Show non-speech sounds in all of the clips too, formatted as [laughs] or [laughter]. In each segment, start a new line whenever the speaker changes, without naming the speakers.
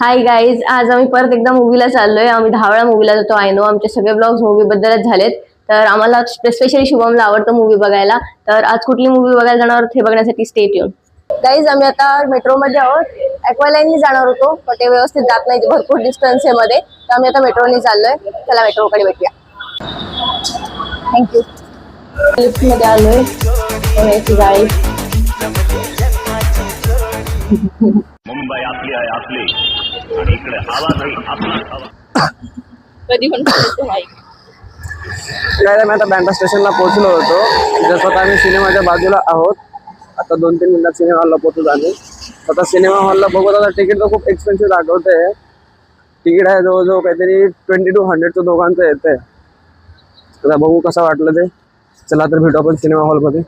Hi guys आज आम्ही परत एकदा मूवीला चाललोय. आम्ही दहा वेळा मूवीला जातो. आय नो आमचे सगळे ब्लॉग्स मूवी बद्दलच झालेत. तर आम्हाला स्पेशली शुभमला आवडतं मूवी बघायला. तर आज कुठली मूवी बघायला जाणार हे बघण्यासाठी स्टेट येऊन गाईज आम्ही आता मेट्रो मध्ये आहोत. ऍक्वालाईननी जाणार होतो पण ते व्यवस्थित जात नाही. भरपूर डिस्टन्स आहे मध्ये. तर आम्ही आता मेट्रोनी चाललोय. चला मेट्रोकडे भेटूया. थँक्यू लिफ्टमध्ये आलोय. गाडी
मुंबई आपली आहे आपली. आणि इकडे आवाजही हवा
कधी पण
आम्ही आता बँड्रा स्टेशनला पोहोचलो होतो. जसं आता आम्ही सिनेमाच्या बाजूला आहोत आता दोन तीन मिनिटात सिनेमा हॉलला पोहोचू आम्ही. आता सिनेमा हॉलला बघू आता तिकीट तर खूप एक्सपेन्सिव्ह दाखवते तिकीट आहे जवळजवळ काहीतरी ट्वेंटी टू हंड्रेडचं दोघांचं येते आता बघू कसं वाटलं ते. चला तर भेटू आपण सिनेमा हॉलमध्ये.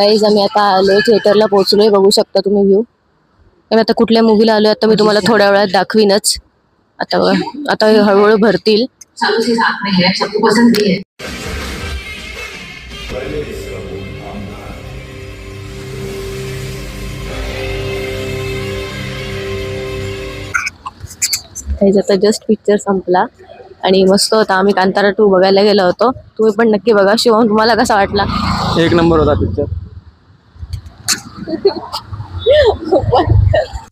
गाईज आम्ही आता आलोय थिएटरला पोहोचलोय. बघू शकता तुम्ही व्ह्यू आम्ही आता कुठल्या मूवीला आलोय आता मी तुम्हाला थोड्या वेळात दाखवीनच. आता आता हे हळूहळू भरतील. आता जस्ट पिक्चर संपला. आणि मस्त होता. आम्ही कांतारा टू बघायला गेलो होतो. तुम्ही पण नक्की बघा. शिवम तुम्हाला कसा वाटला?
एक नंबर होता पिक्चर [laughs] What? cup.